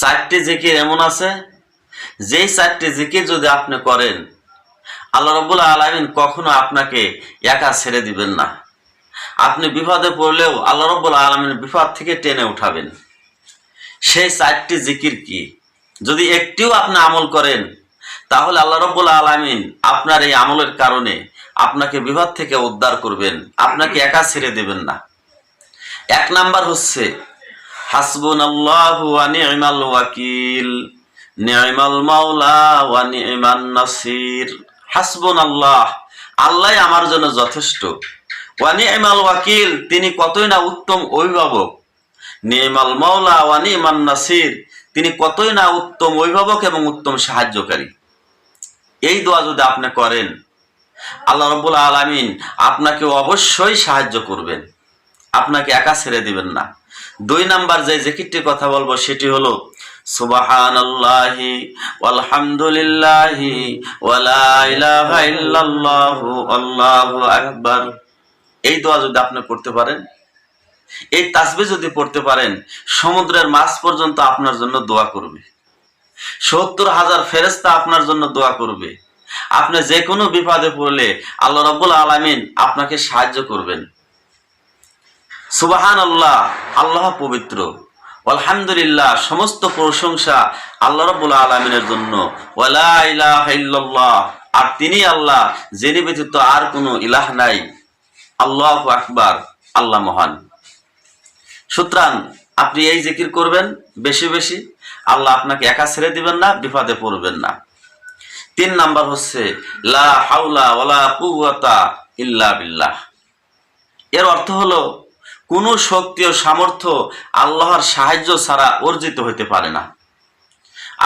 চারটি জিকির এমন আছে? যেই চারটি জিকির যদি আপনি করেন, আল্লাহ রবুল আলমিন কখনো আপনাকে একা ছেড়ে দিবেন না। আপনি বিপদে পড়লেও আল্লাহ রব্বুল আলমিন বিপদ থেকে টেনে উঠাবেন। সেই চারটি জিকির কি? যদি একটিও আপনি আমল করেন, তাহলে আল্লাহ রব্বুল আলমিন আপনার এই আমলের কারণে আপনাকে বিপদ থেকে উদ্ধার করবেন, আপনাকে একা ছেড়ে দেবেন না। এক নাম্বার হচ্ছে হাসবুন আল্লাহ নি'মাল ওয়াকিল। নি'মাল মাওলা ওয়া নি'মান নাসির। হাসবুন আল্লাহ আল্লাহ আমার জন্য যথেষ্ট। ওয়া নি'মাল ওয়াকিল, তিনি কতই না উত্তম অভিভাবক। নি'মাল মাওলা ওয়া নি'মান নাসির, তিনি কতই না উত্তম অভিভাবক এবং উত্তম সাহায্যকারী। এই দোয়া যদি আপনি করেন, আল্লাহ রব্বুল আলামিন আপনাকে অবশ্যই সাহায্য করবেন। আপনাকে একা ছেড়ে দিবেন না। দুই নাম্বার যে জিকিরটির কথা বলব, সেটি হলো, সুবহানাল্লাহি ওয়ালহামদুলিল্লাহি ওয়ালা ইলাহা ইল্লাল্লাহু আল্লাহু এই দোয়া যদি আপনি করতে পারেন, এই তাসবি যদি পড়তে পারেন, সমুদ্রের মাছ পর্যন্ত আপনার জন্য দোয়া করবে। সত্তর হাজার ফেরেস্তা আপনার জন্য দোয়া করবে। আপনি যে কোনো বিপদে পড়লে আল্লাহ রব্বুল আলমিন আপনাকে সাহায্য করবেন। সুবাহান আল্লাহ আল্লাহ পবিত্র। আলহামদুলিল্লাহ সমস্ত প্রশংসা আল্লাহ রব্বুল আলমিনের জন্য। আর তিনি আল্লাহ, যিনি ব্যতীত আর কোনো ইলাহ নাই। আল্লাহ আকবার, আল্লাহ মহান। সুতরাং, আপনি এই জিকির করবেন বেশি বেশি, আল্লাহ আপনাকে একা ছেড়ে দিবেন না, বিপদে পড়বেন না। তিন নাম্বার হচ্ছে, লা হাউলা ওয়ালা কুওয়াতা ইল্লা বিল্লাহ। এর অর্থ হলো কোনো শক্তি ও সামর্থ্য আল্লাহর সাহায্য ছাড়া অর্জিত হইতে পারে না।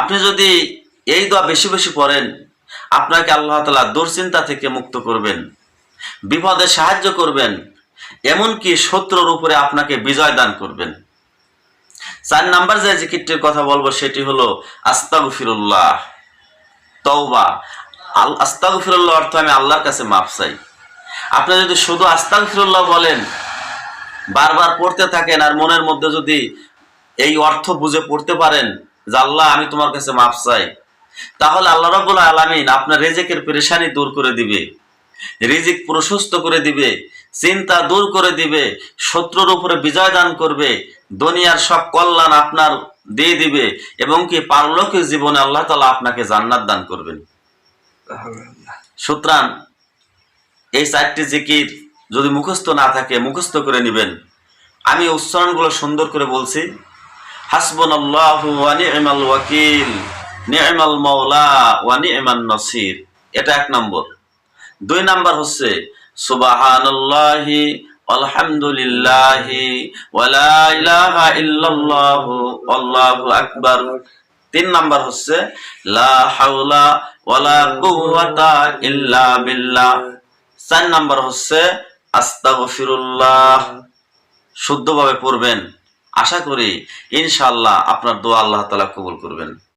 আপনি যদি এই দোয়া বেশি বেশি পড়েন, আপনাকে আল্লাহ তালা দুশ্চিন্তা থেকে মুক্ত করবেন, বিপদে সাহায্য করবেন, এমনকি শত্রুর উপরে আপনাকে বিজয় দান করবেন। চার নাম্বার যে জিকিরটির কথা বলব, সেটি হলো আস্তাগফিরুল্লাহ, তওবা। আস্তাগফিরুল্লাহ অর্থ আমি আল্লাহর কাছে মাপ চাই। আপনি যদি শুধু আস্তাগফিরুল্লাহ বলেন বারবার পড়তে থাকেন আর মনের মধ্যে যদি এই অর্থ বুঝে পড়তে পারেন যে আল্লাহ, আমি তোমার কাছে মাপ চাই। তাহলে আল্লাহ রাবুল আলমিন আপনার রেজেকের পেরেশানি দূর করে দিবে। রিজিক প্রশস্ত করে দিবে, চিন্তা দূর করে দিবে, শত্রুর উপরে বিজয় দান করবে, দুনিয়ার সব কল্যাণ আপনার দিয়ে দিবে এবং কি পারলৌকিক জীবনে আল্লাহ তালা আপনাকে জান্নাত দান করবেন। সুতরাং এই চারটি জিকির যদি মুখস্থ না থাকে, মুখস্থ করে নেবেন। আমি উচ্চারণগুলো সুন্দর করে বলছি। আল্লাহ নি'মাল ওয়াকিল, নি'মাল মাওলা ওয়া নি'মান নাসির। এটা এক নম্বর। দুই নাম্বার হচ্ছে, সুবহানাল্লাহি আলহামদুলিল্লাহি ওয়ালা ইলাহা তিন নাম্বার হচ্ছে, লা ওয়ালা ইল্লা বিল্লাহ। চার নাম্বার হচ্ছে আস্তাগফিরুল্লাহ। শুদ্ধভাবে পড়বেন। আশা করি ইনশাআল্লাহ আপনার দোয়া আল্লাহ তালা কবুল করবেন।